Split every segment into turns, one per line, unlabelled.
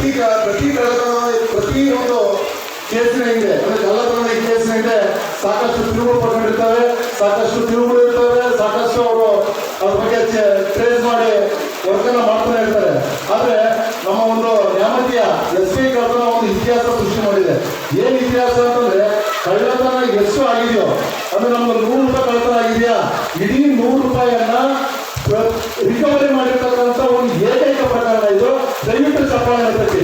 ಪ್ರತಿ ಪ್ರತಿ ಕಳ್ಳತನ ಒಂದು ಕೇಸಿನ ಇದೆ ಅಂದ್ರೆ ಕಳ್ಳತನ ಕೇಸಿನ ಹಿಂದೆ ಸಾಕಷ್ಟು ತಿರುವು ಪಡ್ಕೊಂಡಿರ್ತಾರೆ ಸಾಕಷ್ಟು ತಿರುವುಗಳು ಇರ್ತವೆ, ಸಾಕಷ್ಟು ಅವರು ಅದ್ರ ಬಗ್ಗೆ ಟ್ರೇಸ್ ಮಾಡಿ ವರ್ಕನ್ನ ಮಾಡ್ತಾನೆ ಇರ್ತಾರೆ. ಆದರೆ ನಮ್ಮ ಒಂದು ನ್ಯಾಮತಿಯ ಎಸ್ ಪಿ ಕಳ್ಳತನ ಒಂದು ಇತಿಹಾಸ ಸೃಷ್ಟಿ ಮಾಡಿದೆ. ಏನು ಇತಿಹಾಸ ಅಂತಂದ್ರೆ ಕಳ್ಳತನ ಎಷ್ಟು ಆಗಿದೆಯೋ, ಅಂದ್ರೆ ನಮ್ಮ ನೂರು ರೂಪಾಯಿ ಕಳ್ಳತನ ಆಗಿದೆಯಾ? ಇಡೀ ನೂರು ರೂಪಾಯಿಯನ್ನ ರಿಕವರಿ ಮಾಡಿರ್ತಕ್ಕಂಥ ಒಂದು ಏಕೈಕ ಪ್ರಕರಣ ಇದು. ದಯವಿಟ್ಟು ಚಪ್ಪಾಳೆ ಅಂತಕ್ಕೆ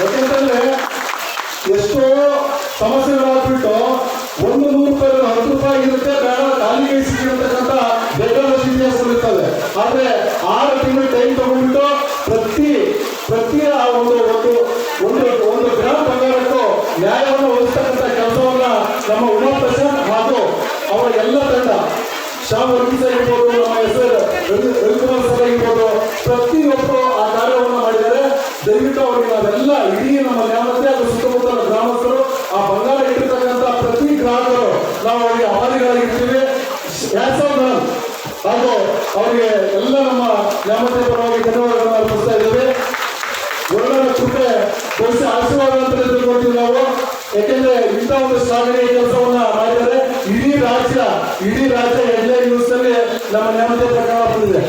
ಯಾಕೆಂತಂದ್ರೆ ಎಷ್ಟೋ ಯಾಕೆಂದ್ರೆ ಇಂಥ ಒಂದು ಶ್ಲಾಘನೀಯ ಕೆಲಸವನ್ನ ಮಾಡಿದರೆ ಇಡೀ ರಾಜ್ಯ ಇಡೀ ರಾಜ್ಯ ಎಲ್ಲ ನ್ಯೂಸ್ ಅಲ್ಲಿ ನಮ್ಮ ನೆಮ್ಮದಿ ಪ್ರಕಾರ ಬಂದಿದೆ.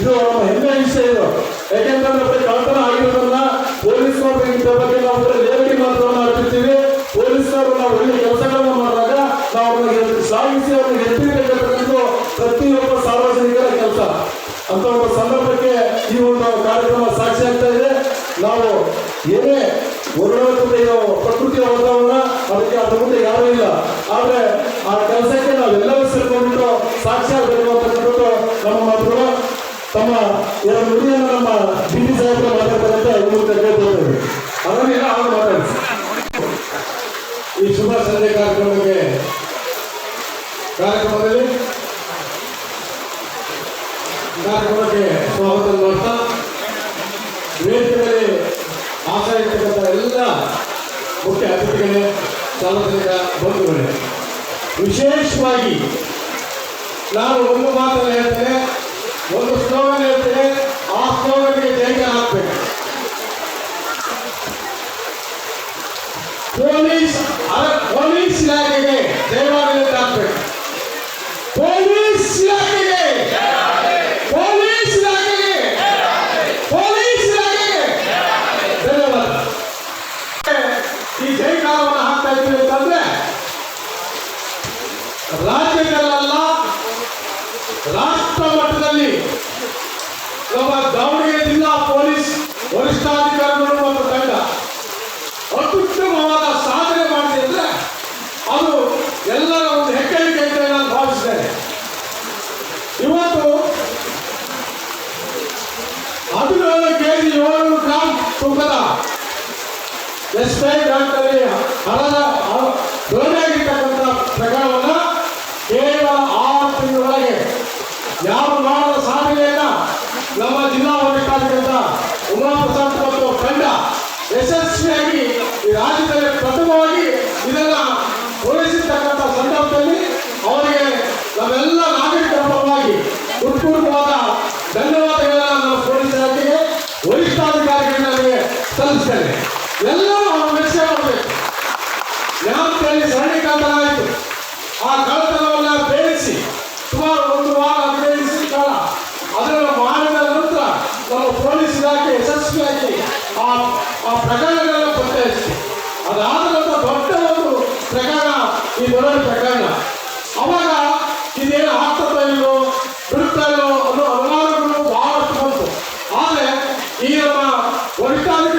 ಇದು ನಮ್ಮ ಹೆಮ್ಮೆ ವಿಷಯ ಇದು. ಯಾಕೆಂತಂದ್ರೆ ಕಳ್ತನ ಆಗಿರೋದನ್ನ ಪೊಲೀಸ್ನವ್ರ ಬಗ್ಗೆ ನಾವು ಲೇಖಿ ಮಾತ್ರವನ್ನು ಅರ್ಪಿಸ್ತೀವಿ ಪೊಲೀಸ್ನವರು ನಾವು ಒಳ್ಳೆ ಕೆಲಸಗಳನ್ನ ಮಾಡಿದಾಗ ನಾವು ಅವ್ರಿಗೆ ಸಾಗಿಸಿ ಅವ್ರಿಗೆ ಎತ್ತಿರಬೇಕಂತಕ್ಕಂಥ ಪ್ರತಿಯೊಬ್ಬ ಸಾರ್ವಜನಿಕರ ಕೆಲಸ. ಅಂತ ಒಂದು ಸಂದರ್ಭಕ್ಕೆ ಈ ಒಂದು ಕಾರ್ಯಕ್ರಮ ಸಾಕ್ಷಿ ಆಗ್ತಾ ಇದೆ. ನಾವು ಏನೇ ವರ್ಣಾತ್ಮಕ ಪ್ರಕೃತಿಯ ವಾತಾವರಣ ಅದಕ್ಕೆ ಅದ್ರ ಮುಂದೆ ಯಾರೂ ಇಲ್ಲ. ಆದ್ರೆ ಆ ಕೆಲಸಕ್ಕೆ ನಾವೆಲ್ಲರೂ ಸೇರ್ಕೊಂಡ್ಬಿಟ್ಟು ಸಾಕ್ಷಿ ಆಗಬೇಕು ಅಂತಕ್ಕಂಥದ್ದು ನಮ್ಮ ತಮ್ಮ ಎರಡು ನುಡಿಯನ್ನು ನಮ್ಮ ಡಿ ಡಿ ಸಾಹೇಬರು ಮಾತಾಡ್ತಾರಂತೆ ಇವ್ರ ಕೇಳ್ಕೊಳ್ತೇವೆ ಅದನ್ನೆಲ್ಲ ಅವರು ಮಾತಾಡಿಸಿ
ಈ ಶುಭ ಸಂಜೆ ಕಾರ್ಯಕ್ರಮಕ್ಕೆ ಕಾರ್ಯಕ್ರಮದಲ್ಲಿ ಕಾರ್ಯಕ್ರಮಕ್ಕೆ ಸ್ವಾಗತ ಮಾಡ್ತಾ ವೇದಿಕೆಯಲ್ಲಿ ಆಸೆ ಇರ್ತಕ್ಕಂಥ ಎಲ್ಲ ಮುಖ್ಯ ಅತಿಥಿಗಳೇ ಸಾರ್ವಜನಿಕ ಬಂಧುಗಳೇ ವಿಶೇಷವಾಗಿ ನಾನು ಒಂದು ಮಾತನ್ನು ಹೇಳ್ತೇನೆ ಒಂದು ಸ್ಲೋಗನ್ ಹೇಳ್ತೇನೆ ಆ ಸ್ಲೋಗನ್ಗೆ ಜೈಕಾರ ಹಾಕ್ಬೇಕು ಪೊಲೀಸ್ ಅರ- ಪೊಲೀಸ್ ಇಲಾಖೆಗೆ ಜಯವಾಗಲಿ ಅಂತ ಹಾಕ್ಬೇಕು ಪೊಲೀಸ್ ಇಲಾಖೆಗೆ ಪೊಲೀಸ್ ಇಲಾಖೆಗೆ ಪೊಲೀಸ್ ಇಲಾಖೆಗೆ ಧನ್ಯವಾದ ಈ ಜೈಕಾರವನ್ನು ಹಾಕ್ತಾ ಇದ್ದೀವಿ ಅಂತಂದ್ರೆ ರಾಜ್ಯದಲ್ಲ ರಾಷ್ಟ್ರ ಮಟ್ಟದಲ್ಲಿ ನಮ್ಮ ದಾವಣಗೆರೆ ಜಿಲ್ಲಾ ಪೊಲೀಸ್ ವರಿಷ್ಠಾಧಿಕಾರಿಗಳು ಮತ್ತು ತಂಡ ಅತ್ಯುತ್ತಮವಾದ ಸಾಧನೆ ಮಾಡಿದೆ ಅಂದ್ರೆ ಅದು ಎಲ್ಲರ ಒಂದು ಹೆಗ್ಗಳಿಕೆ ಅಂತ ನಾನು ಭಾವಿಸ್ತೇನೆ ಇವತ್ತು ಹದಿನೇಳು ಕೆಜಿ ಏಳು ಗ್ರಾಮ್ ತೂಕದ ಎಸ್ ಐ ಬ್ಯಾಂಕಲ್ಲಿ ಹಣದ ದೊರೆಯಾಗಿರ್ತಕ್ಕಂಥ ಪ್ರಕರಣವನ್ನ ಕೇವಲ ಆರು ತಿಂಗಳೊಳಗೆ ಯಾರು ಮಾಡದ ಸಾಧನೆಯನ್ನ ನಮ್ಮ ಜಿಲ್ಲಾ ವರಿಷ್ಠಾಧಿಕಾರಿಗಳ ಉಮಾಪ್ರಸಾದ್ ಮತ್ತು ತಂಡ ಯಶಸ್ವಿಯಾಗಿ What is that?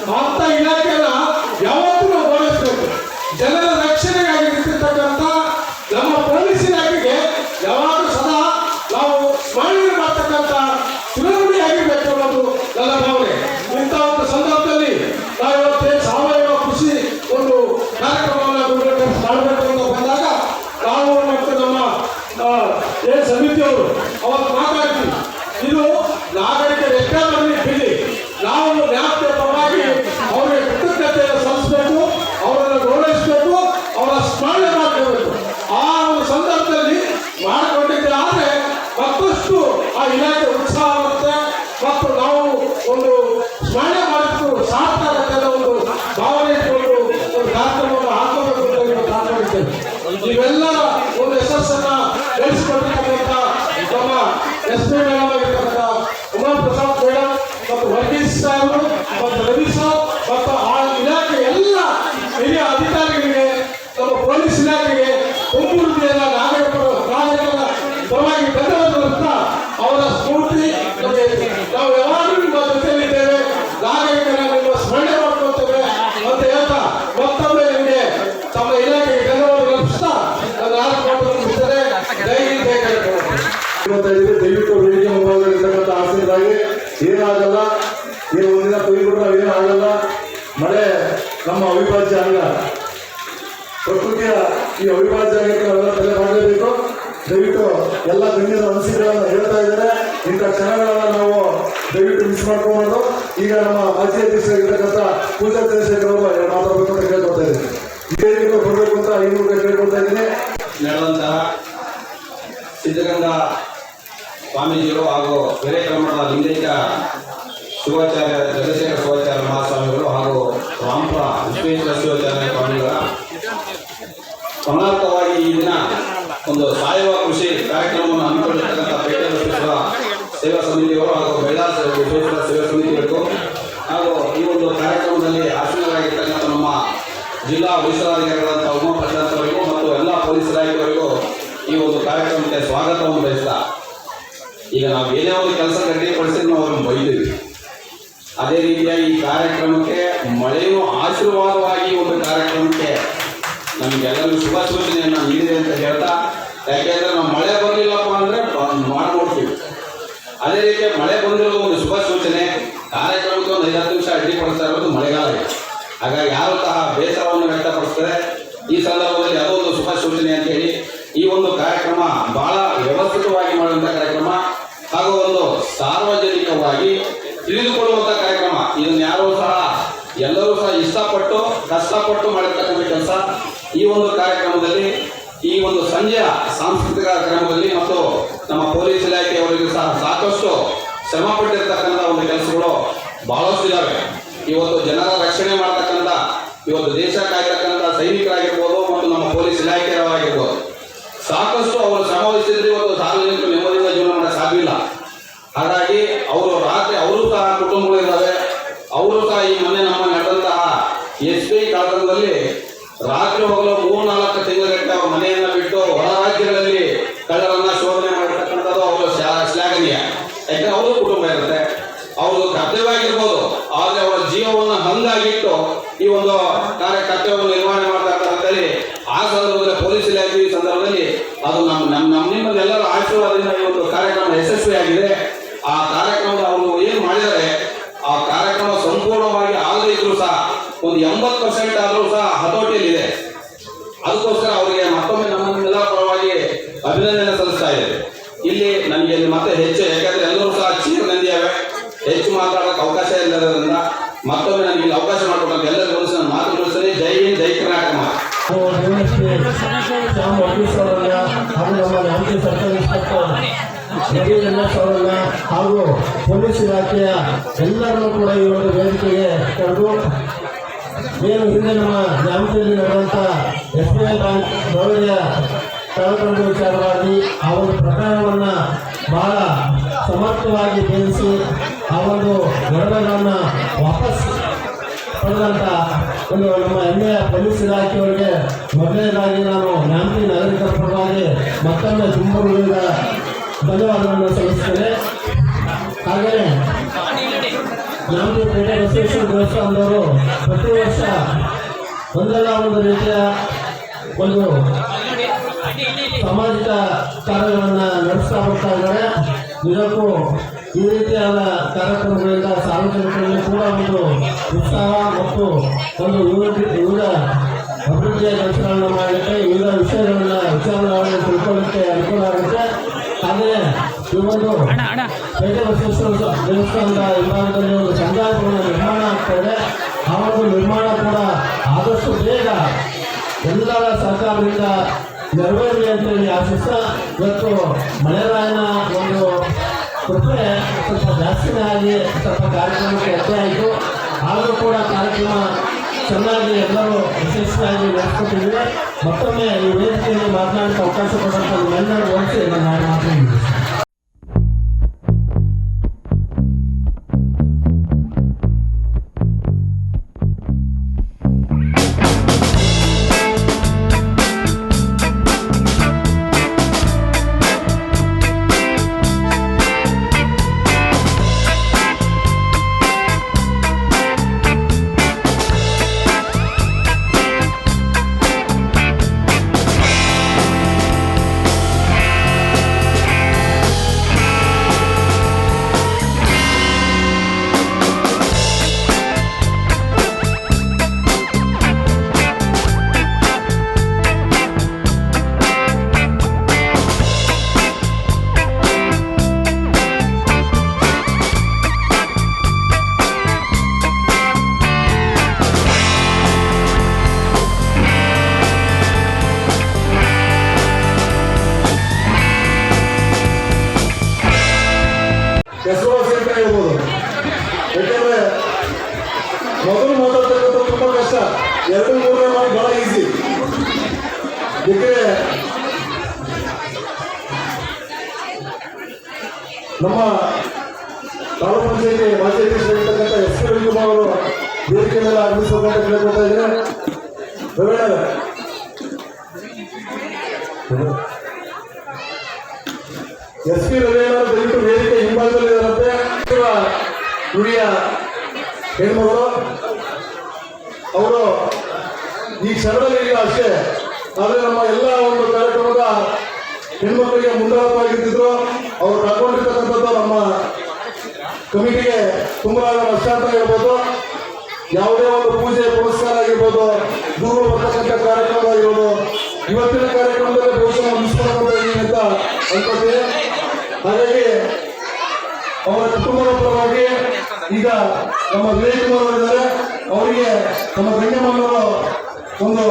ಇರ್ತಕ್ಕಂಥವ್ರು ಅಂತ ಇಲಾಖೆನ ಒಂದು ಸ್ಮರಣೆ
ಏನಾಗಲ್ಲ? ಏನು ಒಂದಿನ ಕೊಯ್ಬಿಟ್ರೆ ಏನೂ ಆಗಲ್ಲ. ಮಳೆ ನಮ್ಮ ಅವಿಭಾಜ್ಯ ಅಂಗ. ಪ್ರಕೃತಿಯ ಈ ಅವಿಭಾಜ್ಯ ಅಂಗಕ್ಕೆ ನಾವೆಲ್ಲ ತಲೆ ಮಾಡಲೇಬೇಕು ದಯವಿಟ್ಟು ಎಲ್ಲ ಗಣ್ಯರ ಅನಿಸಿಕೆಗಳನ್ನು ಹೇಳ್ತಾ ಇದ್ದಾರೆ. ಇಂಥ ಕ್ಷಣಗಳನ್ನು ನಾವು ದಯವಿಟ್ಟು ಮಿಸ್ ಮಾಡ್ಕೊಬಾರ್ದು. ಈಗ ನಮ್ಮ ಮಾಜಿ ಅಧ್ಯಕ್ಷರಾಗಿರ್ತಕ್ಕಂಥ ಪೂಜಾ ಚಂದ್ರಶೇಖರ್ ಅವರು ಮಾತಾಡಬೇಕು ಅಂತ ಕೇಳ್ಕೊತಾ ಇದ್ದೀನಿ ಇದೇ ರೀತಿ ಬರಬೇಕು ಅಂತ ಐನೂರು ಕೇಳ್ಕೊಳ್ತಾ ಕೇಳ್ಕೊತಾ ಇದ್ದೀನಿ
ಸಿದ್ಧಗಂಗಾ ಸ್ವಾಮೀಜಿಗಳು ಹಾಗೂ ಹಿರೇಕಲ್ಮಠದ ಲಿಂಗೈಕ ಶಿವಾಚಾರ್ಯ ಚಂದ್ರಶೇಖರ ಶಿವಾಚಾರ್ಯ ಮಹಾಸ್ವಾಮಿಗಳು ಹಾಗೂ ರಾಮಪುರ ವಿಶ್ವೇಶ್ವರ ಶಿವಾಚಾರ್ಯ ಸ್ವಾಮಿಗಳ ಸಮರ್ಥವಾಗಿ ಈ ದಿನ ಒಂದು ಸಾವಯವ ಕೃಷಿ ಕಾರ್ಯಕ್ರಮವನ್ನು ಹಮ್ಮಿಕೊಂಡಿರ್ತಕ್ಕಂಥ ಪೇಟೆ ಬಸವೇಶ್ವರ ಸೇವಾ ಸಮಿತಿಗಳು ಹಾಗೂ ಮಹಿಳಾ ವಿಶ್ವೇಶ್ವರ ಸೇವಾ ಸಮಿತಿಗಳು ಹಾಗೂ ಈ ಒಂದು ಕಾರ್ಯಕ್ರಮದಲ್ಲಿ ಆಸೀನರಾಗಿರ್ತಕ್ಕಂಥ ನಮ್ಮ ಜಿಲ್ಲಾ ವರಿಷ್ಠಾಧಿಕಾರಿಗಳಂತ ಉಮಾ ಪ್ರಶಾಂತ್ ಮತ್ತು ಎಲ್ಲ ಪೊಲೀಸ್ ಇಲಾಖೆಯವರಿಗೂ ಈ ಒಂದು ಕಾರ್ಯಕ್ರಮಕ್ಕೆ ಸ್ವಾಗತವನ್ನು ಬಯಸ್ತಾ ಈಗ ನಾವು ಏನೇ ಒಂದು ಕೆಲಸ ಗಟ್ಟಿಪಡಿಸಿದ್ರೆ ನಾವು ಅವ್ರನ್ನ ಬೈದಿವಿ ಅದೇ ರೀತಿಯಾಗಿ ಈ ಕಾರ್ಯಕ್ರಮಕ್ಕೆ ಮಳೆಯೂ ಆಶೀರ್ವಾದವಾಗಿ ಒಂದು ಕಾರ್ಯಕ್ರಮಕ್ಕೆ ನಮಗೆಲ್ಲರಿಗೂ ಶುಭ ಸೂಚನೆಯನ್ನು ನೀಡಿದೆ ಅಂತ ಹೇಳ್ತಾ, ಯಾಕೆಂದ್ರೆ ನಾವು ಮಳೆ ಬರಲಿಲ್ಲಪ್ಪ ಅಂದ್ರೆ ಮಾಡ್ಕೊಡ್ತೀವಿ. ಅದೇ ರೀತಿ ಮಳೆ ಬಂದಿರೋದು ಒಂದು ಶುಭ ಸೂಚನೆ. ಕಾರ್ಯಕ್ರಮಕ್ಕೆ ಒಂದು ಐದು ಹತ್ತು ನಿಮಿಷ ಅಡ್ಡಿಪಡಿಸ್ತಾ ಇರೋದು ಮಳೆಗಾಲ. ಹಾಗಾಗಿ ಯಾರು ಸಹ ಬೇಸರವನ್ನು ವ್ಯಕ್ತಪಡಿಸ್ತಾರೆ, ಈ ಸಂದರ್ಭದಲ್ಲಿ ಅದೊಂದು ಶುಭ ಸೂಚನೆ ಅಂತ ಹೇಳಿ ಈ ಒಂದು ಕಾರ್ಯಕ್ರಮ ಬಹಳ ವ್ಯವಸ್ಥಿತವಾಗಿ ಮಾಡುವಂಥ ಕಾರ್ಯಕ್ರಮ. ಸಾರ್ವಜನಿಕವಾಗಿ ತಿಳಿದುಕೊಳ್ಳುವಂಥ ಕಾರ್ಯಕ್ರಮ. ಇದನ್ನ ಯಾರೂ ಸಹ ಎಲ್ಲರೂ ಸಹ ಇಷ್ಟಪಟ್ಟು, ಕಷ್ಟಪಟ್ಟು ಮಾಡಿರ್ತಕ್ಕಂಥ ಕೆಲಸ ಈ ಒಂದು ಕಾರ್ಯಕ್ರಮದಲ್ಲಿ, ಈ ಒಂದು ಸಂಜೆಯ ಸಾಂಸ್ಕೃತಿಕ ಕಾರ್ಯಕ್ರಮದಲ್ಲಿ ಮತ್ತು ನಮ್ಮ ಪೊಲೀಸ್ ಇಲಾಖೆಯವರಿಗೆ ಸಹ ಸಾಕಷ್ಟು ಶ್ರಮ ಪಟ್ಟಿರ್ತಕ್ಕಂಥ ಒಂದು ಕೆಲಸಗಳು ಬಹಳಷ್ಟು ಇದ್ದಾವೆ ಇವತ್ತು ಜನರ ರಕ್ಷಣೆ ಮಾಡತಕ್ಕಂಥ, ಇವತ್ತು ದೇಶಕ್ಕಾಗಿರ್ತಕ್ಕಂಥ ಸೈನಿಕರಾಗಿರ್ಬೋದು ಮತ್ತು ನಮ್ಮ ಪೊಲೀಸ್ ಇಲಾಖೆಯವರಾಗಿರ್ಬೋದು. ಸಾಕಷ್ಟು ಅವರು ಶ್ರಮ ಇವತ್ತು ಸಾರ್ವಜನಿಕರು ನೆಮ್ಮದಿಯಿಂದ ಜೀವನ ಮಾಡಕ್ಕೆ ಸಾಧ್ಯ ಇಲ್ಲ ಹಾಗಾಗಿ ಅವರು ರಾತ್ರಿ ಅವರು ಸಹ ಕುಟುಂಬಗಳಿದ್ದಾವೆ ಅವರು ಸಹ ಈ ಮೊನ್ನೆ ನಮ್ಮ ನಡೆದಂತಹ ಎಸ್ ಪಿ ಕಳತನದಲ್ಲಿ ರಾತ್ರಿ ಹೋಗಲು ಮೂರ್ನಾಲ್ಕು ತಿಂಗಳಗಟ್ಟೆ ಅವ್ರ ಮನೆಯನ್ನ ಬಿಟ್ಟು ಹೊರ ರಾಜ್ಯಗಳಲ್ಲಿ ಕಳ್ಳರನ್ನ ಶೋಧನೆ ಮಾಡಿರ್ತಕ್ಕಂಥದ್ದು ಅವರು ಶ್ಲಾ- ಶ್ಲಾಘನೀಯ ಯಾಕಂದ್ರೆ ಅವರು ಕುಟುಂಬ ಇರುತ್ತೆ ಅವ್ರದ್ದು ಕರ್ತವ್ಯವಾಗಿರ್ಬೋದು ಆದ್ರೆ ಅವರ ಜೀವವನ್ನು ಹಂಗಾಗಿಟ್ಟು ಈ ಒಂದು ಕಾರ್ಯ ಕರ್ತವ್ಯವನ್ನು ನಿರ್ವಹಣೆ ಮಾಡ್ತಾ ಇರ್ತಾರೆ ಆ ಸಂದರ್ಭದಲ್ಲಿ ಪೊಲೀಸ್ ಇಲಾಖೆ ಈ ಸಂದರ್ಭದಲ್ಲಿ ಅದು ನಮ್ಮ ನಮ್ಮ ನಮ್ಮ ನಿಮ್ಮದೆಲ್ಲರ ಆಶೀರ್ವಾದದಿಂದ ಈ ಒಂದು ಕಾರ್ಯಕ್ರಮ ಯಶಸ್ವಿಯಾಗಿದೆ ಆ ಕಾರ್ಯಕ್ರಮದ ಅವರು ಏನು ಮಾಡಿದ್ದಾರೆ ಆ ಕಾರ್ಯಕ್ರಮ ಸಂಪೂರ್ಣವಾಗಿ ಆಗದೇ ಇದ್ರು ಸಹ ಒಂದು ಎಂಬತ್ತು ಪರ್ಸೆಂಟ್ ಆದರೂ ಸಹ ಹತೋಟಿಯಲ್ಲಿದೆ ಅದಕ್ಕೋಸ್ಕರ ಅವರಿಗೆ ಮತ್ತೊಮ್ಮೆ ನಮ್ಮೆಲ್ಲ ಪರವಾಗಿ ಅಭಿನಂದನೆ ಸಲ್ಲಿಸ್ತಾ ಇದೆ ಇಲ್ಲಿ ನನಗೆ ಇಲ್ಲಿ ಮತ್ತೆ ಹೆಚ್ಚು ಯಾಕಂದ್ರೆ ಎಲ್ಲರೂ ಸಹ ಚೀರ್ ನಂದಿಯಾವೆ ಹೆಚ್ಚು ಮಾತಾಡೋಕೆ ಅವಕಾಶ ಇಲ್ಲದ್ರಿಂದ ಮತ್ತೊಮ್ಮೆ ನನಗೆ ಇಲ್ಲಿ ಅವಕಾಶ ಮಾಡಿಕೊಟ್ಟು ಎಲ್ಲರಿಗೂ ಒಂದು ನಾನು ಮಾತು ಮುಗಿಸ್ತೇನೆ ಜೈ ಹಿಂದ್ ಜೈ ಕರ್ನಾಟಕ ಮಾತು.
ಶ್ಯಾಮ್ ವರ್ಗೀಸ್ ಅವರನ್ನ ಹಾಗೂ ನಮ್ಮ ನ್ಯಾಮತಿ ಸರ್ಕಲ್ ಇನ್ಸ್ಪೆಕ್ಟರ್ ರವಿ ರಮೇಶ್ ಹಾಗೂ ಪೊಲೀಸ್ ಇಲಾಖೆಯ ಎಲ್ಲರನ್ನೂ ಕೂಡ ಈ ಒಂದು ವೇದಿಕೆಗೆ ಕರೆದು ಏನು ಹಿಂದೆ ನಮ್ಮ ಜಾಮೀನಲ್ಲಿ ನಡೆದಂಥ ಎಸ್ ಬಿ ಐ ಬ್ಯಾಂಕ್ ದೌರ್ಯ ಕಳೆದುಕೊಂಡು ವಿಚಾರವಾಗಿ ಆ ಒಂದು ಪ್ರಕರಣವನ್ನು ಬಹಳ ಸಮರ್ಥವಾಗಿ ಬೇಯಿಸಿ ಆ ಒಂದು ಗೌರವಗಳನ್ನು ವಾಪಸ್ ಪಡೆದಂತ ಒಂದು ನಮ್ಮ ಹೆಮ್ಮೆಯ ಪೊಲೀಸ್ ಇಲಾಖೆಯವರಿಗೆ ಮೊದಲನೇದಾಗಿ ನಾನು ನ್ಯಾಮತಿ ನಾಗರಿಕರ ಪರವಾಗಿ ಮತ್ತೊಮ್ಮೆ ತುಂಬುವುದರಿಂದ ಧನ್ಯವಾದಗಳನ್ನು ಸಲ್ಲಿಸ್ತೇನೆ. ಹಾಗೆಯೇ ನಮ್ಮದು ಪೇಟೆ ಬಸವೇಶ್ವರ ದೇವಸ್ಥಾನದವರು ಪ್ರತಿ ವರ್ಷ ಒಂದಲ್ಲ ಒಂದು ರೀತಿಯ ಒಂದು ಸಾಮಾಜಿಕ ಕಾರ್ಯಗಳನ್ನು ನಡೆಸ್ತಾ ಹೋಗ್ತಾ ಇದ್ದಾರೆ. ನಿಜಕ್ಕೂ ಈ ರೀತಿಯಾದ ಕಾರ್ಯಕ್ರಮಗಳಿಂದ ಸಾರ್ವಜನಿಕರಲ್ಲಿ ಕೂಡ ಒಂದು ಉತ್ಸಾಹ ಮತ್ತು ಒಂದು ವಿವಿಧ ಅಭಿವೃದ್ಧಿಯ ಕೆಲಸಗಳನ್ನು ಮಾಡಲಿಕ್ಕೆ, ವಿವಿಧ ವಿಷಯಗಳನ್ನ ವಿಚಾರಗಳನ್ನು ತಿಳ್ಕೊಳ್ಳಿಕ್ಕೆ ಅನುಕೂಲ ಆಗುತ್ತೆ. ಹಾಗೆಯೇ ಈ ಒಂದು ಪೇಟೆ ಬಸವೇಶ್ವರ ದೇವಸ್ಥಾನದ ಹಿಂಭಾಗದಲ್ಲಿ ಒಂದು ಸಮುದಾಯ ನಿರ್ಮಾಣ ಆಗ್ತಾ ಇದೆ. ಆ ಒಂದು ನಿರ್ಮಾಣ ಕೂಡ ಆದಷ್ಟು ಬೇಗ ಎಲ್ಲರ ಸರ್ಕಾರದಿಂದ ನೆರವೇರಲಿ ಅಂತೇಳಿ ಆಶಿಸ್ತಾ. ಇವತ್ತು ಮಳೆರಾಯನ ಒಂದು ಕೃಪೆ ಸ್ವಲ್ಪ ಜಾಸ್ತಿನೇ ಆಗಿ ಸ್ವಲ್ಪ ಕಾರ್ಯಕ್ರಮಕ್ಕೆ ಅಡ್ಡಿ ಆಯಿತು. ಆದರೂ ಕೂಡ ಕಾರ್ಯಕ್ರಮ ಚೆನ್ನಾಗಿ ಎಲ್ಲರೂ ಯಶಸ್ವಿಯಾಗಿ ನಡೆಸ್ಕೊಟ್ಟಿದ್ವಿ ಮತ್ತೊಮ್ಮೆ ಈ ವೇದಿಕೆಯಲ್ಲಿ ಮಾತನಾಡಕ್ಕೆ ಅವಕಾಶ ಕೊಡುವಂಥ ಎಲ್ಲರೂ ಹೋಲಿಸಿ ನಾನು ಮಾತಾಡಿದ್ದೀನಿ
ಎಸ್ ಪಿ ರವೀಣ ದಯವಿಟ್ಟು ವೇದಿಕೆ ಹಿಂಭಾಗದಲ್ಲಿ ಇದ್ದಾರಂತೆ ನುಡಿಯ ಹೆಣ್ಮಗಳು. ಅವರು ಈ ಕ್ಷಣದಲ್ಲಿ ಇಲ್ಲ ಅಷ್ಟೇ. ಆದರೆ ನಮ್ಮ ಎಲ್ಲ ಒಂದು ಕಾರ್ಯಕ್ರಮದ ಹೆಣ್ಮಕ್ಳಿಗೆ ಮುಂದಾಳವಾಗಿರ್ತಿದ್ರು ಅವರು ಕಳ್ಕೊಂಡಿರ್ತಕ್ಕಂಥದ್ದು ನಮ್ಮ ಕಮಿಟಿಗೆ ತುಂಬಾ ನಷ್ಟ ಅಂತ ಹೇಳ್ಬೋದು. ಯಾವುದೇ ಒಂದು ಪೂಜೆ ಪುರಸ್ಕಾರ ಆಗಿರ್ಬೋದು, ಗುರುಗಳು ಬರ್ತಕ್ಕಂಥ ಕಾರ್ಯಕ್ರಮ ಆಗಿರ್ಬೋದು ಇವತ್ತಿನ ಕಾರ್ಯಕ್ರಮದಲ್ಲಿ ಬಹುಶಃ ಅಂತ ಅನ್ಕೊಂಡಿದೆ ಹಾಗಾಗಿ ಅವರ ಕುಟುಂಬದ ಪರವಾಗಿ ಈಗ ನಮ್ಮ ಕುಮಾರ್ ಇದ್ದಾರೆ. ಅವರಿಗೆ ನಮ್ಮ ಗಣ್ಯಮ್ಮನವರು ಒಂದು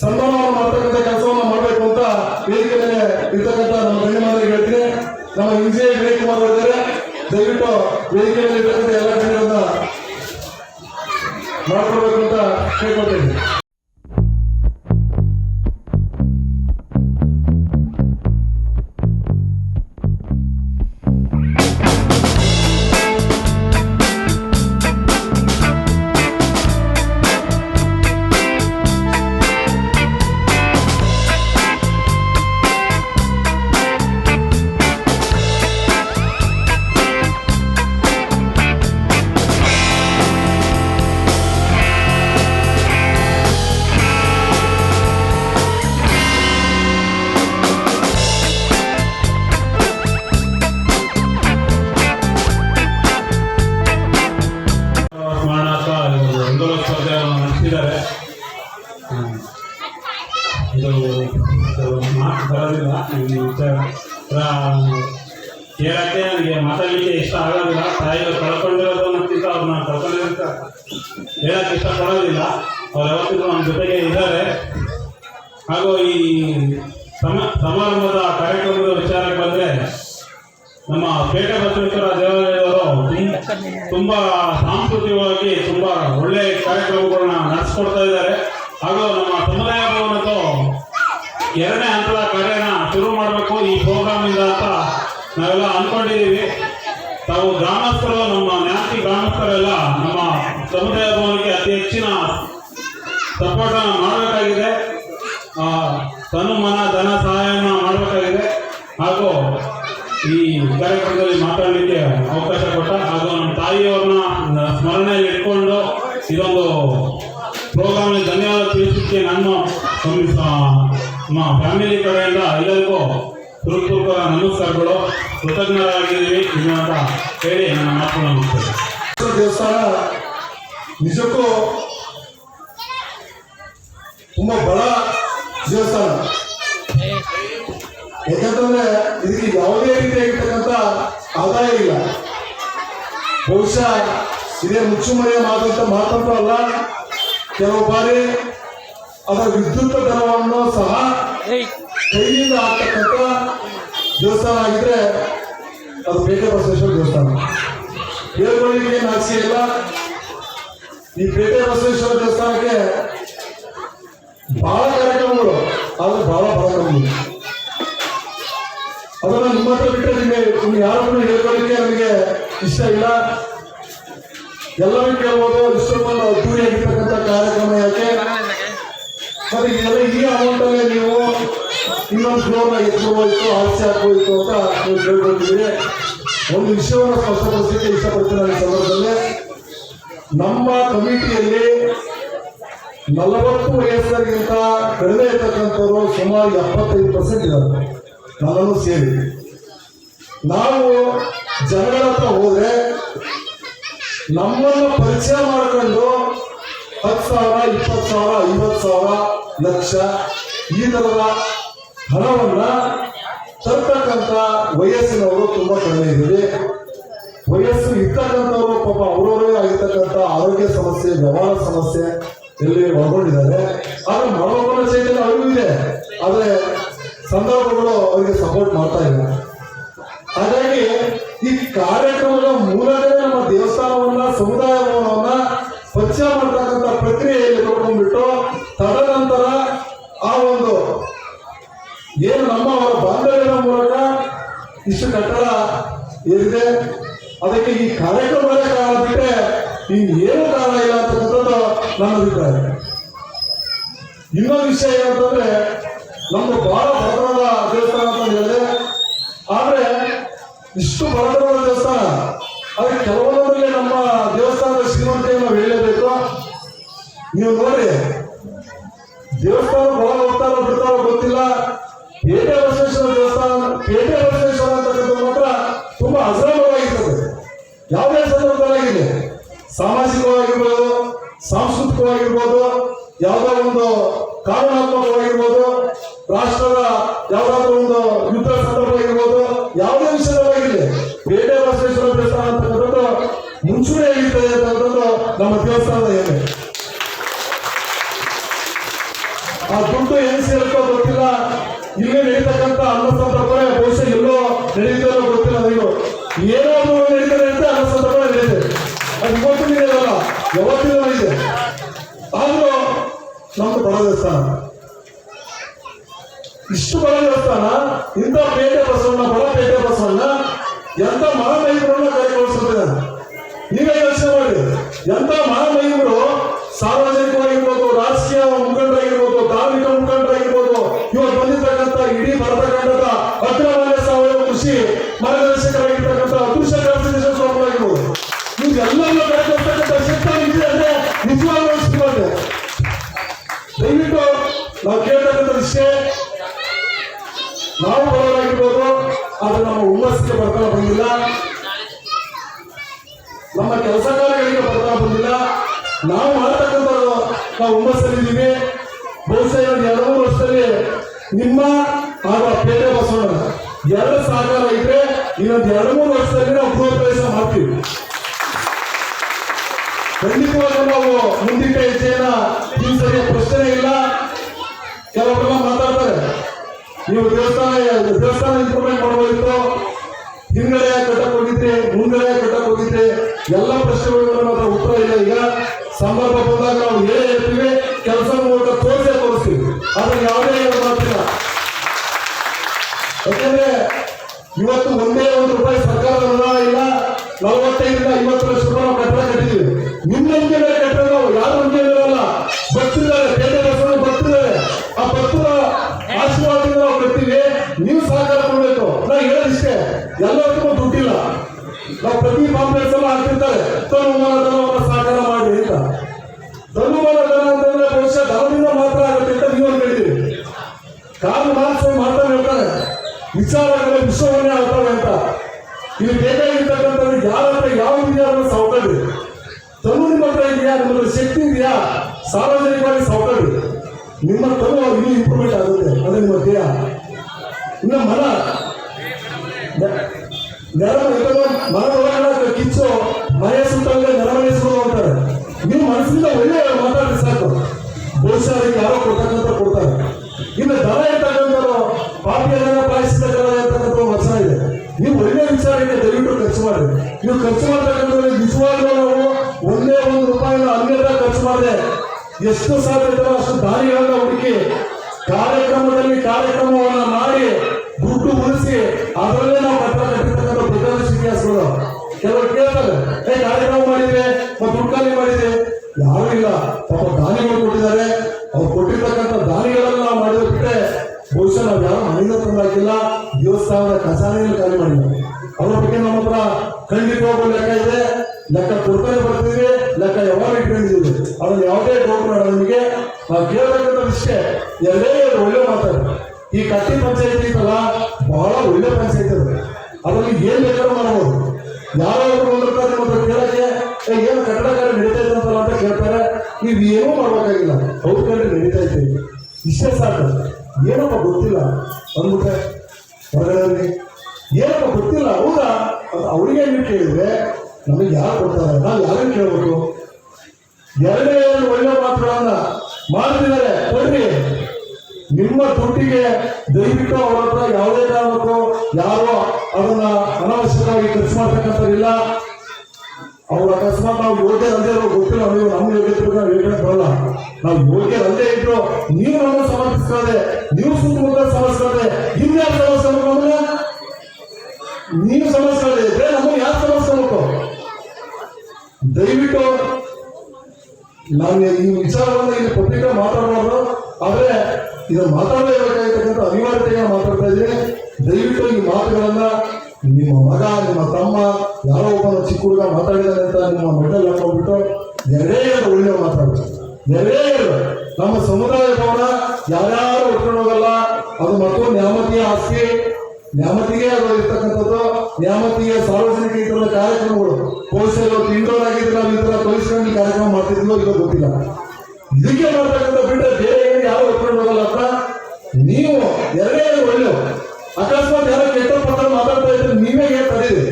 ಸನ್ಮಾನವನ್ನು ಮಾಡ್ತಕ್ಕಂಥ ಕೆಲಸವನ್ನು ಮಾಡಬೇಕು ಅಂತ ವೇದಿಕೆ ಮೇಲೆ ಇರ್ತಕ್ಕಂಥ ನಮ್ಮ ಗಣ್ಯಮ್ಮನವರಿಗೆ ಹೇಳ್ತೀನಿ. ನಮ್ಮ ವಿಜಯ್
ಸಾಂಸ್ಕೃತಿಕವಾಗಿ ತುಂಬಾ ಒಳ್ಳೆ ಕಾರ್ಯಕ್ರಮಗಳನ್ನ ನಡೆಸ್ಕೊಡ್ತಾ ಇದ್ದಾರೆ. ಹಾಗೂ ನಮ್ಮ ಸಮುದಾಯ ಭವನದ್ದು ಎರಡನೇ ಹಂತದ ಕಾರ್ಯನ ಶುರು ಮಾಡಬೇಕು. ಈ ಪ್ರೋಗ್ರಾಮ್ ಇಂದ ಅಂತ ನಾವೆಲ್ಲ ಅನ್ಕೊಂಡಿದ್ದೀವಿ. ತಾವು ಗ್ರಾಮಸ್ಥರು, ನಮ್ಮ ನ್ಯಾತಿ ಗ್ರಾಮಸ್ಥರೆಲ್ಲ ನಮ್ಮ ಸಮುದಾಯ ಭವನಕ್ಕೆ ಅತಿ ಹೆಚ್ಚಿನ ಸಪೋರ್ಟ್ ಮಾಡಬೇಕಾಗಿದೆ. ತನು ಮನ, ಧನ ಸಹಾಯನ ಮಾಡಬೇಕಾಗಿದೆ. ಹಾಗೂ ಈ ಕಾರ್ಯಕ್ರಮದಲ್ಲಿ ಮಾತಾಡಲಿಕ್ಕೆ ಅವಕಾಶ ಕೊಟ್ಟ ಹಾಗೂ ನಮ್ಮ ತಾಯಿಯವ್ರನ್ನ ಸ್ಮರಣೆಯಲ್ಲಿ ಇಟ್ಕೊಂಡು ಇದೊಂದು ಪ್ರೋಗ್ರಾಮ್ಗೆ ಧನ್ಯವಾದ ತಿಳಿಸಲಿಕ್ಕೆ ನಾನು ನಮ್ಮ ಫ್ಯಾಮಿಲಿ ಕಡೆಯಿಂದ ಎಲ್ಲರಿಗೂ ಹೃತ್ಪೂರ್ವಕ ನಮಸ್ಕಾರಗಳು. ಕೃತಜ್ಞರಾಗಿದ್ದೀವಿ. ಅಂತ ಹೇಳಿ ನನ್ನ ಮಾತನ್ನು ಮುಗಿಸ್ತೇನೆ.
ದೇವಸ್ಥಾನ ನಿಜಕ್ಕೂ ತುಂಬಾ ಬಡ ದೇವಸ್ಥಾನ. ಯಾಕಂತಂದ್ರೆ ಇದಕ್ಕೆ ಯಾವುದೇ ರೀತಿಯಾಗಿರ್ತಕ್ಕಂಥ ಆದಾಯ ಇಲ್ಲ. ಬಹುಶಃ ಇದೇ ಮುಚ್ಚುಮರೆಯ ಮಾತಂತ ಮಾತಂತೂ ಅಲ್ಲ ಕೆಲವು ಬಾರಿ ಅದರ ವಿದ್ಯುತ್ ದರವನ್ನು ಸಹ ಕೈಯಿಂದ ಆಗ್ತಕ್ಕಂಥ ದೇವಸ್ಥಾನ ಆಗಿದ್ರೆ ಅದು ಪೇಟೆ ಬಸವೇಶ್ವರ ದೇವಸ್ಥಾನ. ದೇವರುಗಳಿಗೆ ಏನು ಆಸೆ ಇಲ್ಲ? ಈ ಪೇಟೆ ಬಸವೇಶ್ವರ ದೇವಸ್ಥಾನಕ್ಕೆ ಬಹಳ ಕಾರ್ಯಕ್ರಮಗಳು ಆದ್ರೆ ಬಹಳ ಬಹಳ ಅದನ್ನ ನಿಮ್ಮ ಹತ್ರ ಬಿಟ್ಟರೆ ನಿಮಗೆ ನಿಮ್ಗೆ ಯಾರನ್ನು ಹೇಳ್ಕೊಳ್ಳಿಕ್ಕೆ ನನಗೆ ಇಷ್ಟ ಇಲ್ಲ. ಎಲ್ಲರೂ ಕೇಳ್ಬೋದು ಇಷ್ಟೊಂದು ಅದ್ದೂರಿಯಾಗಿರ್ತಕ್ಕಂಥ ಕಾರ್ಯಕ್ರಮ ಯಾಕೆ? ಸರಿ ಇದೆಲ್ಲ ಈ ಅಮೌಂಟ್ ಅಲ್ಲೇ ನೀವು ಇನ್ನೊಂದು ಫ್ಲೋರ್ನ ಎತ್ಕೋಬೋಯ್ತು ಹಾಸ್ಯ ಹಾಕೋಯ್ತು ಅಂತ ನೀವು ಕೇಳ್ಕೊಳ್ತೀವಿ ಒಂದು ವಿಷಯವನ್ನು ಸ್ಪಷ್ಟಪಡಿಸಲಿಕ್ಕೆ ಇಷ್ಟಪಡ್ತೀನಿ ಈ ಸಂದರ್ಭದಲ್ಲಿ, ನಮ್ಮ ಕಮಿಟಿಯಲ್ಲಿ ನಲವತ್ತು ವಯಸ್ಸರಿಗಿಂತ ಕಡಿಮೆ ಇರ್ತಕ್ಕಂಥವ್ರು ಸುಮಾರು ಎಪ್ಪತ್ತೈದು ಪರ್ಸೆಂಟ್ ಇದ್ದಾರೆ. ನನ್ನನ್ನು ಸೇರಿ ನಾವು ಜನಗಳ ಹತ್ರ ಹೋದ್ರೆ ನಮ್ಮನ್ನು ಪರಿಚಯ ಮಾಡ್ಕೊಂಡು ಹತ್ತು ಸಾವಿರ, ಇಪ್ಪತ್ತು ಸಾವಿರ, ಐವತ್ತು ಸಾವಿರ ಲಕ್ಷ ಈ ತರದ ಹಣವನ್ನ ತರ್ತಕ್ಕಂಥ ವಯಸ್ಸಿನವರು ತುಂಬಾ ಕಡಿಮೆ ಇದ್ದೀವಿ ವಯಸ್ಸು ಇರ್ತಕ್ಕಂಥವ್ರು ಪಾಪ ಅವರವರೇ ಆಗಿರ್ತಕ್ಕಂಥ ಆರೋಗ್ಯ ಸಮಸ್ಯೆ, ವ್ಯವಹಾರ ಸಮಸ್ಯೆ ಎಲ್ಲಿ ಒಳಗೊಂಡಿದ್ದಾರೆ. ಆದ್ರೆ ಮನೋಬಲ ಚೈತನ್ಯ ಅವರಿಗೂ ಇದೆ. ಆದ್ರೆ ಸಂದರ್ಭಗಳು ಅವರಿಗೆ ಸಪೋರ್ಟ್ ಮಾಡ್ತಾ ಇಲ್ಲ. ಹಾಗಾಗಿ ಈ ಕಾರ್ಯಕ್ರಮದ ಮೂಲಕವೇ ನಮ್ಮ ದೇವಸ್ಥಾನವನ್ನ ಸಮುದಾಯ ಭವನವನ್ನ ಸ್ವಚ್ಛ ಮಾಡ್ತಕ್ಕಂಥ ಪ್ರಕ್ರಿಯೆಯಲ್ಲಿ ನೋಡ್ಕೊಂಡ್ಬಿಟ್ಟು ತದನಂತರ ಆ ಒಂದು ಏನು ನಮ್ಮ ಬಾಂಧವ್ಯದ ಮೂಲಕ ಇಷ್ಟು ಕಟ್ಟಡ ಏರಿದೆ. ಅದಕ್ಕೆ ಈ ಕಾರ್ಯಕ್ರಮದ ಕಾರಣ ಬಿಟ್ಟರೆ ಏನು ಕಾರಣ ಇಲ್ಲ ಅಂತಕ್ಕಂಥದ್ದು ನನ್ನ ಅಭಿಪ್ರಾಯ. ಇನ್ನೊಂದು ವಿಷಯ ಏನಂತಂದ್ರೆ ನಮ್ಮ ಬಹಳ ಬಡತನದ ದೇವಸ್ಥಾನ ಅಂತ ಹೇಳಿದೆ ಆದ್ರೆ ಇಷ್ಟು ಬಡತನದ ದೇವಸ್ಥಾನ. ಅದಕ್ಕೆ ಕೆಲವೊಂದರಲ್ಲಿ ನಮ್ಮ ದೇವಸ್ಥಾನದ ಶ್ರೀಮಂತಿಯನ್ನು ನಾವು ಹೇಳಲೇಬೇಕು ನೀವು ನೋಡಿ, ದೇವಸ್ಥಾನ ಒಳಗೆ ಹೋಗ್ತಾರೋ ಬಿಡ್ತಾರೋ ಗೊತ್ತಿಲ್ಲ. ಪೇಟೆ ಬಸವೇಶ್ವರ ದೇವಸ್ಥಾನ, ಪೇಟೆ ಬಸವೇಶ್ವರ ಅಂತಕ್ಕಂಥದ್ದು ಮಾತ್ರ ತುಂಬಾ ಅಸರವಾಗಿರ್ತದೆ ಯಾವುದೇ ಸಂದರ್ಭದಲ್ಲಾಗಿದೆ ಸಾಮಾಜಿಕವಾಗಿರ್ಬೋದು, ಸಾಂಸ್ಕೃತಿಕವಾಗಿರ್ಬೋದು, ಯಾವುದೋ ಒಂದು ಕಾರಣಾತ್ಮಕವಾಗಿರ್ಬೋದು, ರಾಷ್ಟ್ರದ ಯಾವುದಾದ್ರೂ ಒಂದು ಯುದ್ಧ ಸಂದರ್ಭವಾಗಿರ್ಬೋದು, ಯಾವುದೇ ವಿಷಯದಲ್ಲಾಗಿದೆ ಪೇಟೆ ಬಸವೇಶ್ವರ ದೇವಸ್ಥಾನ ಅಂತಕ್ಕಂಥದ್ದು ಮುಂಚೂಣಿಯಾಗಿರ್ತದೆ ಅಂತಕ್ಕಂಥದ್ದು ನಮ್ಮ ದೇವಸ್ಥಾನದ ಹೆಮ್ಮೆ ಆ ದುಡ್ಡು ಹೆಂಗ್ ಸೇರುತ್ತೋ ಗೊತ್ತಿಲ್ಲ. ಇಲ್ಲಿ ನಡೀತಕ್ಕಂಥ ಅನ್ನ ಸಂದರ್ಭ ಬಹುಶಃ ಎಲ್ಲೋ ನಡೆಯುತ್ತೋ ಗೊತ್ತಿಲ್ಲ ನೀವು ಏನಾದ್ರೂ ನಮ್ಮ ಹುಮ್ಮಸ್ಸಿಗೆ ಬರ್ತಾ ಬಂದಿಲ್ಲ. ನಮ್ಮ ಕೆಲಸ ಕಾರ್ಯಗಳಿಗೆ ಬರ್ತಾ ಬಂದಿಲ್ಲ. ನಾವು ಮಾಡ್ತಕ್ಕಂಥ ನಾವು ಹುಮ್ಮಸ್ಸಲ್ಲಿದ್ದೀವಿ ಬಹುಶಃ ಎರಡು ಮೂರು ವರ್ಷದಲ್ಲಿ ನಿಮ್ಮ ಹಾಗೂ ಪೇಟೆ ಬಸವಣ್ಣ ಎರಡು ಸಹಕಾರ ಇದ್ರೆ ಇನ್ನೊಂದು ಎರಡು ಮೂರು ವರ್ಷದಲ್ಲಿ ನಾವು ಗೃಹ ಪ್ರವೇಶ ಮಾಡ್ತೀವಿ. ಖಂಡಿತವಾಗ್ಲೂ ನಾವು ಮುಂದಿಟ್ಟ ಹೆಜ್ಜೆಯನ್ನ ಹಿಂಸೆಗೆ ಪ್ರಶ್ನೆ ಇಲ್ಲ. ಕೆಲವರೆಲ್ಲ ಮಾತಾಡ್ತಾರೆ. ನೀವು ದೇವಸ್ಥಾನ ದೇವಸ್ಥಾನ ಇಂಪ್ರೂವ್ಮೆಂಟ್ ಮಾಡಬೇಕಿತ್ತು ಹಿಂಗಡೆ ಕಟ್ಟಕ್ ಹೋಗಿದ್ದೆ ಮುಂಗಡೆ ಕಟ್ಟಕ್ ಹೋಗಿದ್ದೆ ಎಲ್ಲ ಪ್ರಶ್ನೆಗಳಿಗೂ ನಮ್ಮ ಉತ್ತರ ಇಲ್ಲ ಈಗ ಸಂದರ್ಭ ಬಂದಾಗ ನಾವು ಏನೇ ಹೇಳ್ತೀವಿ, ಕೆಲಸ ಮೂಲಕ ತೋರಿಸೇ ತೋರಿಸ್ತೀವಿ. ಆದ್ರೆ ಯಾವುದೇ ಮಾಡ್ತಿಲ್ಲ ಯಾಕಂದ್ರೆ ಇವತ್ತು ಒಂದೇ ಒಂದು ರೂಪಾಯಿ ಸರ್ಕಾರದ ಅನುದಾನ ಇಲ್ಲ. ನಲವತ್ತೈದರಿಂದ ಐವತ್ತು ಲಕ್ಷ ರೂಪಾಯಿ ನಾವು ಕಟ್ಟಡ ಕಟ್ಟಿದ್ದೀವಿ. ನಿಮ್ಮ ಮೇಲೆ ಕಟ್ಟಡ ನಾವು ಯಾರು ನಂಬಿಕೆ ಇರಲ್ಲ ಬರ್ತಿದ್ದಾರೆ. ಬೇರೆ ಬರ್ತಿದ್ದಾರೆ. ಆ ಭಕ್ತರ ಆಶೀರ್ವಾದದಿಂದ ನಾವು ಕಟ್ತೀವಿ ನೀವು ಸಹಕಾರ ಕೊಡಬೇಕು ನಾ ಹೇಳೋದಿಷ್ಟೇ ತನುಮಾನ ಧನವನ್ನು ಸಾಕಾರ ಮಾಡಿ ಅಂತ. ತನುಮಾನ ಧನ ಅಂತಂದ್ರೆ ಬಹುಶಃ ಧನದಿಂದ ಮಾತ್ರ ಆಗುತ್ತೆ ಅಂತ ನೀವು ಹೇಳಿದ್ದೀರಿ. ಕಾಲು ಮಾರ್ಕ್ಸ್ ಮಾತಾಡಿ ಹೇಳ್ತಾರೆ ವಿಚಾರಗಳ ವಿಶ್ವವನ್ನೇ ಆಗ್ತವೆ ಅಂತ. ಇಲ್ಲಿ ಬೇಕಾಗಿರ್ತಕ್ಕಂಥದ್ದು ಯಾರ ಹತ್ರ ಯಾವ ವಿಚಾರ ಸಾವುಕಾರಿ ತನು ನಿಮ್ಮ ಹತ್ರ ಇದೆಯಾ? ನಿಮ್ಮ ಶಕ್ತಿ ಇದೆಯಾ? ಸಾರ್ವಜನಿಕವಾಗಿ ಸಾವುಕಾರಿ ನಿಮ್ಮ ತನು ಇನ್ನೂ ಇಂಪ್ರೂವ್ಮೆಂಟ್ ಆಗುತ್ತೆ. ಅದೇ ನಿಮ್ಮ ದೇಹ ಇನ್ನು ಮನ. ಇದನ್ನು ಮನದೊಳಗಡೆ ಕಿಚ್ಚು ಮನೆ ಸುತ್ತಲೇ ನೆರಮನೆ ಸುರು ಅಂತಾರೆ ನೀವು ಮನಸ್ಸಿಂದ ಒಳ್ಳೆ ಮಾತಾಡಿ ಸಾಕು. ಬಹುಶಃ ಯಾರೋ ಕೊಡ್ತಕ್ಕಂಥ ಕೊಡ್ತಾರೆ. ಇನ್ನು ದರ ಇರ್ತಕ್ಕಂಥವ್ರು ಪಾಪಿಯನ್ನ ಪಾಯಿಸಿದ ಕರ ಇರ್ತಕ್ಕಂಥ ಇದೆ. ನೀವು ಒಳ್ಳೆ ವಿಚಾರಕ್ಕೆ ದಯವಿಟ್ಟು ಖರ್ಚು ಮಾಡಿ. ನೀವು ಖರ್ಚು ಮಾಡ್ತಕ್ಕಂಥದ್ದು ನಿಜವಾಗ್ಲೂ ಒಂದೇ ಒಂದು ರೂಪಾಯಿನ ಅನ್ಯತಾ ಖರ್ಚು ಎಷ್ಟು ಸಾಧ್ಯತೆ ಅಷ್ಟು ದಾರಿಗಳನ್ನ ಹುಡುಕಿ ಕಾರ್ಯಕ್ರಮದಲ್ಲಿ ಕಾರ್ಯಕ್ರಮವನ್ನ ಮಾಡಿ, ದುಡ್ಡು ಉಳಿಸಿ, ಅದರಲ್ಲೇ ನಾವು ಬೇಕಾದಷ್ಟು ಇತಿಹಾಸಗಳು. ಕೆಲವರು ಕೇಳ್ತಾರೆ, ಏ ಕಾರ್ಯಕ್ರಮ ಮಾಡಿದ್ರೆ ಮತ್ತೆ ಮಾಡಿದೆ ಮಾಡಿದ್ರೆ? ಯಾರು ಇಲ್ಲ. ಪಾಪ ದಾನಿಗಳು ಕೊಟ್ಟಿದ್ದಾರೆ. ಅವ್ರು ಕೊಟ್ಟಿರ್ತಕ್ಕಂಥ ದಾನಿಗಳನ್ನು ನಾವು ಮಾಡಿದ್ರೆ ಬಹುಶಃ ನಾವು ಯಾರು ಮನೆಯಿಂದ ತಂದಾಕಿಲ್ಲ ದೇವಸ್ಥಾನದ ಖಜಾನೆಯನ್ನು ಖಾಲಿ ಮಾಡಿಲ್ಲ. ಅವರ ಬಗ್ಗೆ ನಮ್ಮ ಹತ್ರ ಖಂಡಿತವಾಗೂ ಲೆಕ್ಕ ಇದೆ. ಲೆಕ್ಕ ಕೊಡ್ತಾನೆ ಬರ್ತೀವಿ ಲೆಕ್ಕ ಯಾವಾಗ ಇಟ್ಕೊಂಡಿದ್ದೀವಿ. ಅವ್ರನ್ನ ಯಾವುದೇ ಡೌಟ್ ನಮಗೆ. ನಾವು ಕೇಳತಕ್ಕಂಥ ವಿಷಯ ಎಲ್ಲೇ ಒಳ್ಳೆ ಮಾತಾಡ್ತಾರೆ. ಈ ಕಟ್ಟಿ ಪಂಚಾಯತಿ ಇತ್ತಲ್ಲ, ಬಹಳ ಒಳ್ಳೆ ಪಂಚಾಯತಿ ಅದು. ಅದರಲ್ಲಿ ಏನ್ ಬೇಕಾದ್ರೂ ಮಾಡ್ಬೋದು ಯಾರಾದ್ರೂ ಬಂದಿರ್ತಾರೆ ನಿಮ್ಮ ಹತ್ರ ಕೇಳಕ್ಕೆ ಏನು ಕಟ್ಟಡ ಕಾರ್ಯ ನಡೀತಾ ಇದ್ದಂತಲ್ಲ ಅಂತ ಕೇಳ್ತಾರೆ. ನೀವು ಏನೂ ಮಾಡ್ಬೇಕಾಗಿಲ್ಲ. ಅವ್ರ ಕಡೆ ನಡೀತಾ ಇದ್ದೀವಿ ಇಷ್ಟೇ ಸಾಕು. ಏನಪ್ಪ ಗೊತ್ತಿಲ್ಲ. ಅಂದ್ಬಿಟ್ಟೆ ಹೊರಗಡೆ ಏನಪ್ಪ ಗೊತ್ತಿಲ್ಲ. ಹೌದಾ? ಅಂತ ಅವರಿಗೆ ನೀವು ಕೇಳಿದ್ರೆ, ನಮಗೆ ಯಾರು ಕೊಡ್ತಾರೆ? ನಾವು ಯಾರನ್ನು ಕೇಳಬೇಕು? ಎರಡನೇ ಎರಡು ಒಳ್ಳೆ ಮಾತುಗಳನ್ನ ಮಾಡ್ತಿದ್ದಾರೆ. ಕೊಡ್ರಿ. ನಿಮ್ಮ ದುಡ್ಡಿಗೆ ದೈವಿಕ ಅವ್ರ ಹತ್ರ ಯಾವುದೇ ಕಾರಣಕ್ಕೂ ಯಾರು ಅದನ್ನ ಅನಾವಶ್ಯಕವಾಗಿ ಖರ್ಚು ಮಾಡ್ತಕ್ಕಂಥದ್ದಿಲ್ಲ ಅವ್ರ ಅಕಸ್ಮಾತ್ ನಾವು ಯೋಗ್ಯರಲ್ಲದೆ ಇರೋ ಗೊತ್ತಿಲ್ಲ, ನೀವು ನಮ್ಮ ಯೋಗ್ಯತೆ ನಾವು ಯೋಗ್ಯತೆ ಬರಲ್ಲ. ನಾವು ಯೋಗ್ಯರಲ್ಲದೆ ಇದ್ರು ನೀವು ನಮ್ಮನ್ನು ಸಮರ್ಥಿಸ್ಕೊಳ್ಳದೆ, ನೀವು ಸುತ್ತಮುತ್ತ ಸಮಸ್ಕೊಳ್ಳದೆ ಇನ್ಯಾರು ಸಮಸ್ಯೆ ಅಂದ್ರೆ ನೀವು ಸಮಸ್ಯೆ ಇದ್ರೆ ನಮ್ಮನ್ನು ಯಾರು ಸಮಸ್ಕೊಳ್ಬೇಕು ದಯವಿಟ್ಟು ನಾನು ಈ ವಿಚಾರವನ್ನು ಇಲ್ಲಿ ಪತ್ರಿಕೆ ಮಾತಾಡಬಾರ್ದು. ಆದ್ರೆ ಇದನ್ನು ಮಾತಾಡಲೇಬೇಕಾಗಿರ್ತಕ್ಕಂಥ ಅನಿವಾರ್ಯತೆಯನ್ನು ಮಾತಾಡ್ತಾ ಇದ್ದೀನಿ ದಯವಿಟ್ಟು ಈ ಮಾತುಗಳನ್ನ ನಿಮ್ಮ ಮಗ, ನಿಮ್ಮ ತಮ್ಮ, ಯಾರೋ ಒಬ್ಬನ ಚಿಕ್ಕ ಹುಡುಗ ಮಾತಾಡಿದಾನೆ ಅಂತ ನಿಮ್ಮ ಮೆಡಲ್ ಹಾಕೊಂಡ್ಬಿಟ್ಟು ಎರಡೇ ಎರಡು ಒಳ್ಳೆ ಮಾತಾಡ್ತಾರೆ ಎರಡೇ ಎರಡು ನಮ್ಮ ಸಮುದಾಯ ಭವನ ಯಾರ್ಯಾರು ಉಟ್ಕೊಂಡು ಹೋಗಲ್ಲ, ಅದು ಮತ್ತು ನ್ಯಾಮತಿಯ ಆಸ್ತಿ, ನ್ಯಾಮತಿಗೆ ಅದು ಇರ್ತಕ್ಕಂಥದ್ದು, ನ್ಯಾಮತಿಯ ಸಾರ್ವಜನಿಕ ಥರದ ಕಾರ್ಯಕ್ರಮಗಳು. ಪೊಲೀಸರು ಇಂಡೋರ್ ಆಗಿದ್ರೆ ನಾವು ಈ ತೋರಿಸ್ಕೊಂಡು ಕಾರ್ಯಕ್ರಮ ಮಾಡ್ತಿದ್ವೋ ಇದು ಗೊತ್ತಿಲ್ಲ. ಇದಕ್ಕೆ ಮಾಡ್ತಕ್ಕಂಥ ಬಿಟ್ಟರೆ ಏನು ಯಾರು ಹೊತ್ಕೊಂಡು ಹೋಗಲ್ಲ ಅಂತ ನೀವು ಎರಡೇ ಎರಡು ಒಳ್ಳೆ ಅಕಸ್ಮಾತ್ ಯಾರೋ ಕೆಟ್ಟ ಪಕ್ಕ ಮಾತಾಡ್ತಾ ಇದ್ರೆ ನೀವೇ ಏನ್ ಕರೀರಿ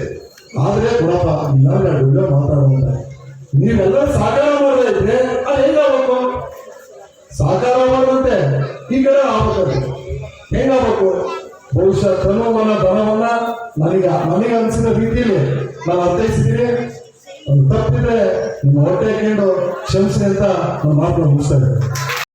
ಆದ್ರೆ ಕೊಡಪ್ಪ ನಾನು ಒಳ್ಳೆ ಮಾತಾಡುವಂತ ನೀವೆಲ್ಲ ಸಾಕಾರ ಮಾಡದೇ ಇದ್ರೆ ಅದು ಹೆಂಗಾಗಬೇಕು? ಸಾಕಾರ ಮಾಡುವಂತೆ ಈ ಕಡೆ ಆಗ್ಬೇಕು. ಹೆಂಗಾಗಬೇಕು? ಬಹುಶಃ ತನುವನ್ನ ಧನವನ್ನ ನನಗೆ ನನಗೆ ಅನಿಸಿದ ರೀತಿಯಲ್ಲಿ ನಾನು ಅರ್ಥೈಸಿದ್ದೀನಿ. ತಪ್ಪಿದ್ರೆ ನಿಮ್ಮ ಹೊಟ್ಟೆ ಕೇಂದ್ರ ಕ್ಷಮಿಸಿ ಅಂತ ನಾನು ಮಾತನ್ನು ಮುಗಿಸ್ತಾ ಇದ್ದೇನೆ.